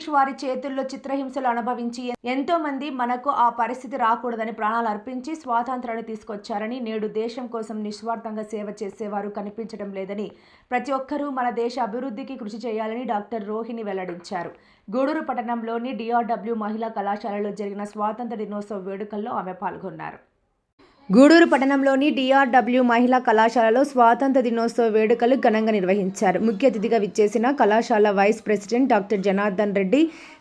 British వారి చేతుల్లో చిత్రహింసలు అనుభవించి ఎంతో మంది మనకు ఆ పరిస్థితి రాకూడదని ప్రాణాలు అర్పించి స్వాతంత్రాన్ని తీసుకొచ్చారని నేడు దేశం కోసం నిస్వార్థంగా సేవ చేసేవారు కనిపించడం లేదని ప్రతి ఒక్కరూ మన దేశ అభివృద్ధికి కృషి చేయాలని డాక్టర్ రోహిణి వెల్లడించారు. గూడూరు పట్టణంలోని డిఆర్డబ్ల్యూ మహిళా కళాశాలలో జరిగిన స్వాతంత్ర దినోత్సవ వేడుకల్లో ఆమె పాల్గొన్నారు. గూడూరు పట్టణంలోని డిఆర్డబ్ల్యూ మహిళా కళాశాలలో స్వాతంత్ర దినోత్సవ వేడుకలు ఘనంగా నిర్వహించారు. ముఖ్య అతిథిగా విచ్చేసిన కళాశాల vice president doctor Janardhan Reddy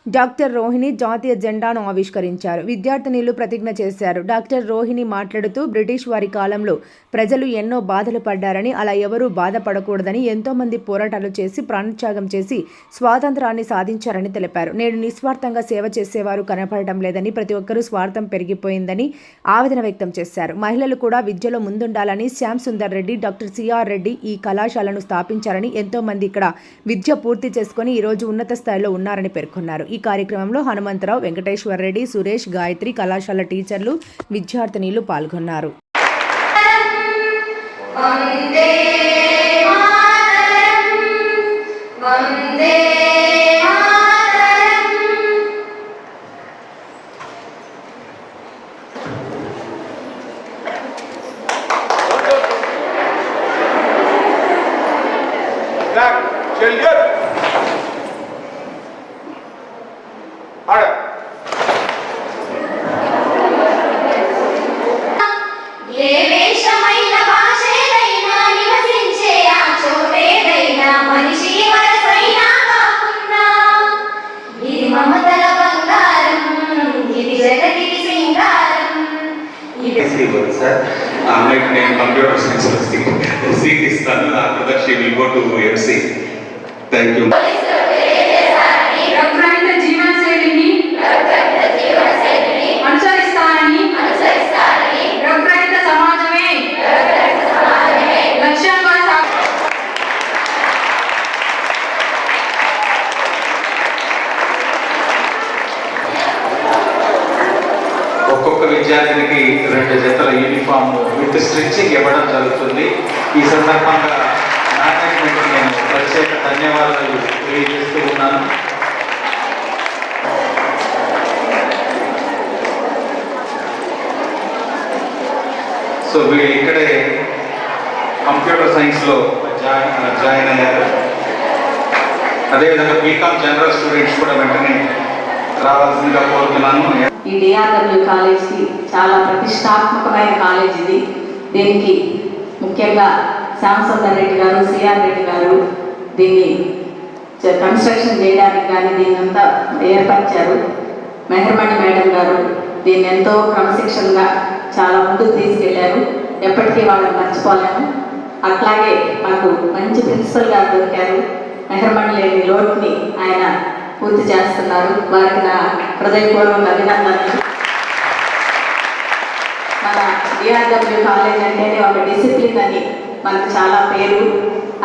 doctor Rohini జాతీయ జెండాను ఆవిష్కరించారు. విద్యార్థినిలు ప్రతిజ్ఞ చేశారు. డాక్టర్ రోహిణి మాట్లాడుతూ బ్రిటిష్ వారి కాలంలో ప్రజలు ఎన్నో బాధలు పడ్డారని అలా ఎవరూ బాధపడకూడదని ఎంతోమంది పోరాటాలు చేసి ప్రాణత్యాగం చేసి స్వాతంత్రాన్ని సాధించారని తెలిపారు. నేడు నిస్వార్థంగా సేవ చేసేవారు కనపడటం లేదని ప్రతి ఒక్కరూ స్వార్థం పెరిగిపోయిందని ఆవేదన వ్యక్తం చేశారు. మహిళలు కూడా విద్యలో ముందుండాలని Shyam Sundar Reddy doctor C R Reddy ఈ కళాశాలను స్థాపించారని ఎంతో మంది ఇక్కడ విద్య పూర్తి చేసుకుని ఈరోజు ఉన్నత స్థాయిలో ఉన్నారని పేర్కొన్నారు. ఈ కార్యక్రమంలో హనుమంతరావు వెంకటేశ్వర రెడ్డి సురేష్ గాయత్రి కళాశాల టీచర్లు విద్యార్థినీలు పాల్గొన్నారు. వందే సార్. ఆ అమ్మాయికి నేను కంప్యూటర్ సైన్స్ సీట్ ఇస్తాను. After that she will go to M C thank you uniform ఇవ్వడం జరుగుతుంది. ఈ సందర్భంగా మేనేజ్మెంట్ నేను ప్రత్యేక ధన్యవాదాలు తెలియజేస్తూ ఉన్నాను. సో వీళ్ళు ఇక్కడే కంప్యూటర్ సైన్స్లో జాయిన్ జాయిన్ అయ్యారు. అదేవిధంగా బీకామ్ జనరల్ స్టూడెంట్స్ కూడా వెంటనే రావాల్సిందిగా కోరుతున్నాను. ఈ డిఆర్డబ్ల్యూ కాలేజ్కి చాలా ప్రతిష్టాత్మకమైన కాలేజ్ ఇది దీనికి ముఖ్యంగా శ్యామసుందర్ రెడ్డి గారు సిఆర్ రెడ్డి గారు దీన్ని కన్స్ట్రక్షన్ చేయడానికి కానీ దీన్ని అంతా ఏర్పరిచారు. మెహర్మణి మేడం గారు దీన్ని ఎంతో క్రమశిక్షణగా చాలా ముందుకు తీసుకెళ్ళారు. ఎప్పటికీ వాళ్ళని మర్చిపోలేము. అట్లాగే మాకు మంచి ప్రిన్సిపల్ గారు దొరికారు. మెహర్మణి లేని లోటుని ఆయన పూర్తి చేస్తున్నారు. వారికి నా హృదయపూర్వక అభినందనలు. మన డిఆర్డబ్ల్యూ కాలేజ్ అంటేనే ఒక డిసిప్లిన్ అని మనకు చాలా పేరు.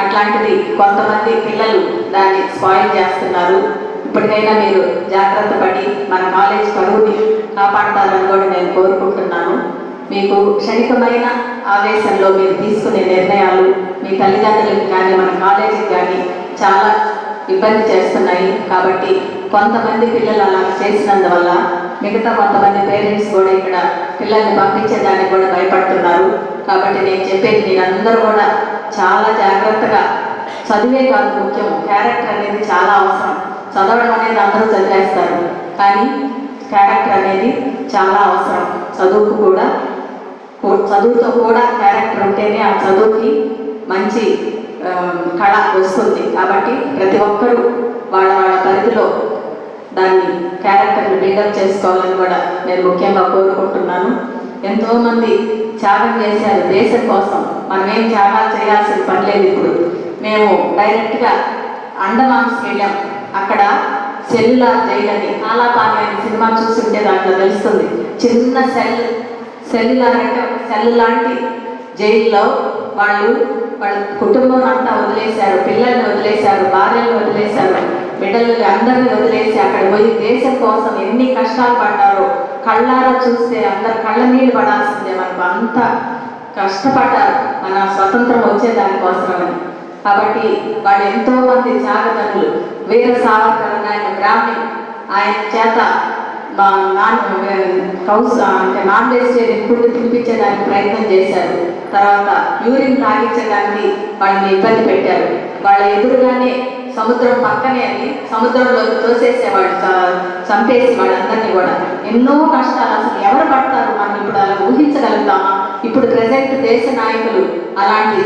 అట్లాంటిది కొంతమంది పిల్లలు దాన్ని స్పాయిల్ చేస్తున్నారు. ఇప్పటికైనా మీరు జాగ్రత్త పడి మన కాలేజ్ పరువుని కాపాడతారని కూడా నేను కోరుకుంటున్నాను. మీకు క్షణికమైన ఆవేశంలో మీరు తీసుకునే నిర్ణయాలు మీ తల్లిదండ్రులకు కానీ మన కాలేజీకి కానీ చాలా ఇబ్బంది చేస్తున్నాయి. కాబట్టి కొంతమంది పిల్లలు అలా చేసినందువల్ల మిగతా కొంతమంది పేరెంట్స్ కూడా ఇక్కడ పిల్లల్ని పంపించేదానికి కూడా భయపడుతున్నారు. కాబట్టి నేను చెప్పేది మీరందరూ కూడా చాలా జాగ్రత్తగా చదివే కాదు ముఖ్యం. క్యారెక్టర్ అనేది చాలా అవసరం. చదవడం అనేది అందరూ చదివేస్తారు. కానీ క్యారెక్టర్ అనేది చాలా అవసరం. చదువుకు కూడా చదువుతో కూడా క్యారెక్టర్ ఉంటేనే ఆ చదువుకి మంచి కళ వస్తుంది. కాబట్టి ప్రతి ఒక్కరూ వాళ్ళ వాళ్ళ పరిధిలో దాన్ని క్యారెక్టర్ని బిల్డప్ చేసుకోవాలని కూడా నేను ముఖ్యంగా కోరుకుంటున్నాను. ఎంతోమంది త్యాగం చేశారు దేశం కోసం. మనం ఏం త్యాగాలు చేయాల్సిన పని లేదు ఇప్పుడు. మేము డైరెక్ట్గా అండమాన్స్కి వెళ్ళాం. అక్కడ సెల్యులార్ జైలు అని ఆలాపాని అనే సినిమా చూస్తుంటే దాంట్లో తెలుస్తుంది. చిన్న సెల్ సెల్యులార్ అంటే ఒక సెల్ లాంటి జైల్లో వాళ్ళు వాళ్ళ కుటుంబం అంతా వదిలేశారు పిల్లల్ని వదిలేశారు భార్యను వదిలేశారు. బిడ్డలని అందరిని వదిలేసి అక్కడ పోయి దేశం కోసం ఎన్ని కష్టాలు పడ్డారో కళ్ళారా చూస్తే అందరు కళ్ళ నీళ్ళు పడాల్సిందే మనకు. అంత కష్టపడ్డారు మన స్వతంత్రం వచ్చేదానికోసమని కాబట్టి వాళ్ళు ఎంతో మంది జాగతనులు వీర సావర్కర్ ఆయన బ్రాహ్మణి ఆయన చేత మా నాన్న కౌస్ అంటే నాన్ వెజిటేరియన్ ఫుడ్ తినిపించడానికి ప్రయత్నం చేశారు. తర్వాత యూరిన్ తాగించడానికి వాళ్ళని ఇబ్బంది పెట్టారు. వాళ్ళ ఎదురుగానే సముద్రం పక్కనే అని సముద్రంలో తోసేసేవాడు చంపేసేవాడు అందరినీ కూడా. ఎన్నో కష్టాలు అసలు ఎవరు పడతారు? మనం ఇప్పుడు అలా ఊహించగలుగుతామా? ఇప్పుడు ప్రజెంట్ దేశ నాయకులు అలాంటి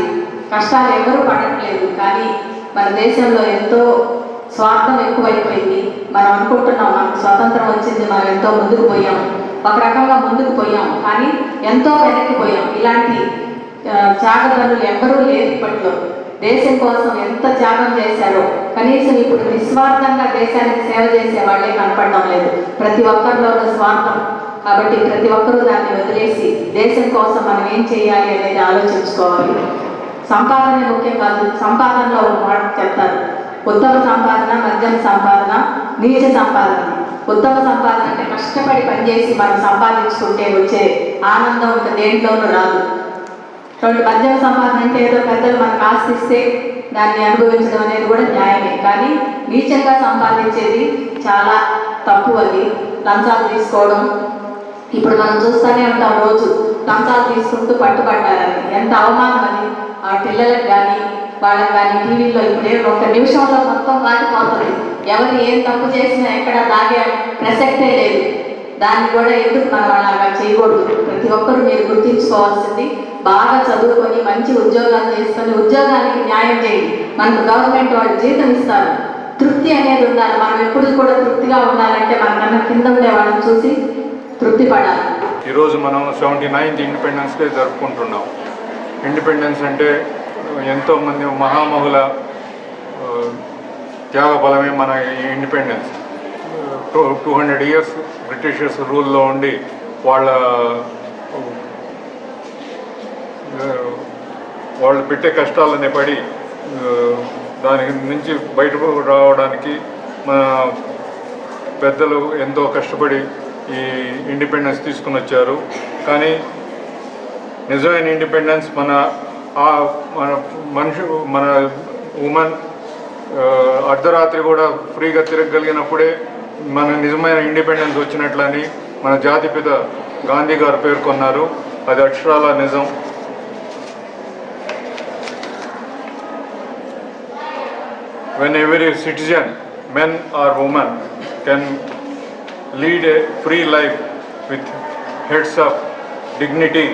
కష్టాలు ఎవరు పడట్లేదు. కానీ మన దేశంలో ఎంతో స్వార్థం ఎక్కువైపోయింది. మనం అనుకుంటున్నాం మనకు స్వతంత్రం వచ్చింది మనం ఎంతో ముందుకు పోయాం. ఒక రకంగా ముందుకు పోయాం. కానీ ఎంతో వెనక్కి పోయాం. ఇలాంటి జాగ్రత్తలు ఎవ్వరూ లేరు ఇప్పట్లో. దేశం కోసం ఎంత త్యాగం చేశారో కనీసం ఇప్పుడు నిస్వార్థంగా దేశానికి సేవ చేసే వాళ్ళే కనపడడం లేదు. ప్రతి ఒక్కరిలోనూ స్వార్థం. కాబట్టి ప్రతి ఒక్కరూ దాన్ని వదిలేసి దేశం కోసం మనం ఏం చేయాలి అనేది ఆలోచించుకోవాలి. సంపాదనే ముఖ్యం కాదు. సంపాదనలో ఒక మాట చెప్తారు ఉత్తమ సంపాదన మద్యం సంపాదన నీచ సంపాదన. ఉత్తమ సంపాదన అంటే కష్టపడి పనిచేసి మనం సంపాదించుకుంటే వచ్చే ఆనందం ఇంకా దేంట్లోనూ రాదు. కాబట్టి మద్యం సంపాదన అంటే ఏదో పెద్దలు మనకు ఆశిస్తే దాన్ని అనుభవించడం అనేది కూడా న్యాయమే. కానీ నీచంగా సంపాదించేది చాలా తక్కువ అది. లంచాలు తీసుకోవడం. ఇప్పుడు మనం చూస్తూనే ఉంటాం రోజు లంచాలు తీసుకుంటూ పట్టుబడ్డారని. ఎంత అవమానం అని ఆ పిల్లలకు కానీ వాళ్ళకి కానీ టీవీలో ఇప్పుడే ఒక నిమిషంలో మొత్తం దాటిపోతుంది ఎవరు ఏం తప్పు చేసినా ఎక్కడ దాగే ప్రసక్తే లేదు. దాన్ని కూడా ఎందుకు మనం అలాగా చేయకూడదు? ప్రతి ఒక్కరు మీరు గుర్తించుకోవాల్సింది బాగా చదువుకొని మంచి ఉద్యోగాలు చేసుకొని ఉద్యోగానికి న్యాయం చేయండి. మనకు గవర్నమెంట్ వాళ్ళు జీతం ఇస్తారు. తృప్తి అనేది ఉండాలి. మనం ఎప్పుడు కూడా తృప్తిగా ఉండాలంటే మనకన్నా కింద ఉండే వాళ్ళని చూసి తృప్తి పడాలి. ఈరోజు మనం సెవెంటీ నైన్త్ ఇండిపెండెన్స్ డే జరుపుకుంటున్నాం. ఇండిపెండెన్స్ అంటే ఎంతోమంది మహామహుల త్యాగ బలమే మన independence. Two two hundred years Britishers రూల్లో ఉండి వాళ్ళ వాళ్ళు పెట్టే కష్టాలనే పడి దాని నుంచి బయట రావడానికి మన పెద్దలు ఎంతో కష్టపడి ఈ ఇండిపెండెన్స్ తీసుకుని వచ్చారు. కానీ నిజమైన ఇండిపెండెన్స్ మన ఆ మన మనిషి మన ఉమెన్ అర్ధరాత్రి కూడా ఫ్రీగా తిరగగలిగినప్పుడే మన నిజమైన ఇండిపెండెన్స్ వచ్చినట్లని మన జాతిపిత గాంధీ గారు పేర్కొన్నారు. అది అక్షరాల నిజం. When every citizen men or women can lead a free life with heads of dignity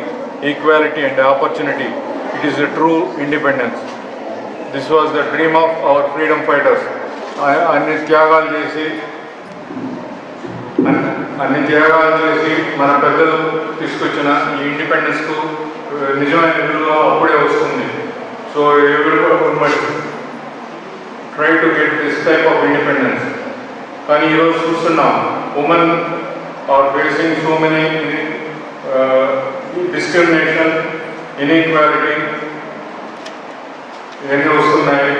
equality and opportunity it is the true independence this was the dream of our freedom fighters అన్ని త్యాగాలు చేసి అన్ని- త్యాగాలు చేసి మన పెద్దలు తీసుకొచ్చిన ఈ ఇండిపెండెన్స్కు నిజమైన విలువ అప్పుడే వస్తుంది. So every try to get this type of independence కానీ ఈరోజు చూస్తున్నాం women are facing so many discrimination inequality ఇవన్నీ వస్తున్నాయి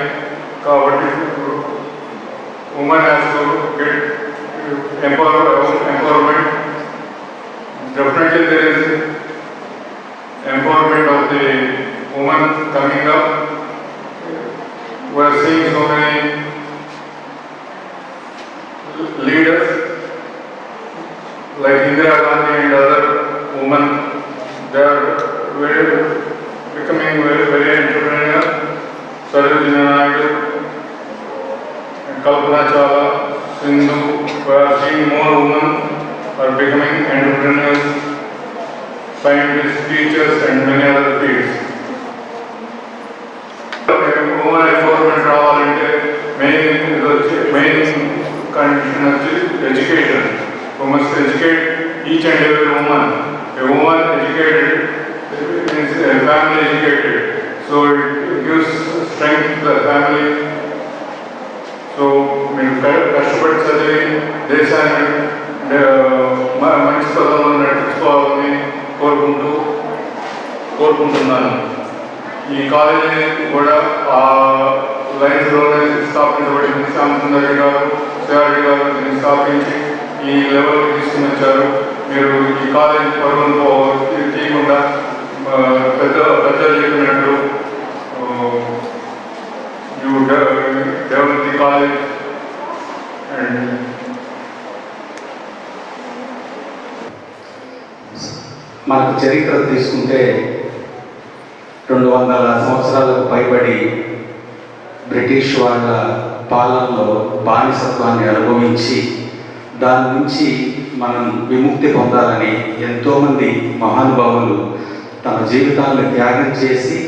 women. They are very, becoming very, very entrepreneurial. Sarojini Naidu, Kalpana Chawla, Sindhu, we are seeing more women are becoming entrepreneurs, scientists, teachers and many other fields. education. We must educate each and every woman కోరుకుంటూ కోరుకుంటున్నాను. ఈ college కూడా ఆ లైన్స్లోనే స్థాపించబడింది శ్యామసుందరి గారు శివారెడ్డి గారు దీన్ని స్థాపించి ఈ లెవెల్కి తీసుకుని వచ్చారు మీరు ఈ కాలేజీ పరుగులతో తీయకుండా పెద్ద పెద్దలు చెప్పినట్టు ఆ, Devonti College and మనకు చరిత్ర తీసుకుంటే రెండు వందల సంవత్సరాలకు పైబడి బ్రిటిష్ వాళ్ళ పాలనలో బానిసత్వాన్ని అనుభవించి దాని నుంచి మనం విముక్తి పొందాలని ఎంతోమంది మహానుభావులు తమ జీవితాలను త్యాగం చేసి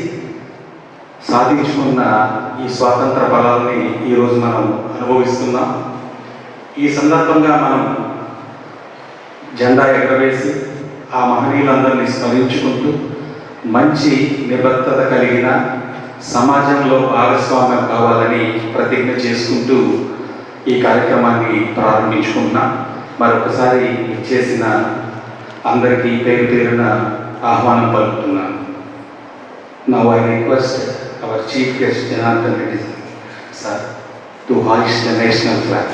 సాధించుకున్న ఈ స్వాతంత్ర ఫలాల్ని ఈరోజు మనం అనుభవిస్తున్నాం. ఈ సందర్భంగా మనం జెండా ఎగరవేసి ఆ మహనీయులందరినీ స్మరించుకుంటూ మంచి నిబద్ధత కలిగిన సమాజంలో భాగస్వామ్యం కావాలని ప్రతిజ్ఞ చేసుకుంటూ ఈ కార్యక్రమాన్ని ప్రారంభించుకుంటున్నాం. మరొకసారి ఇచ్చేసిన అందరికీ పేరు పేరున ఆహ్వానం పలుకుతున్నాను Now I request our chief guest Janardhan Reddy sir to hoist the national flag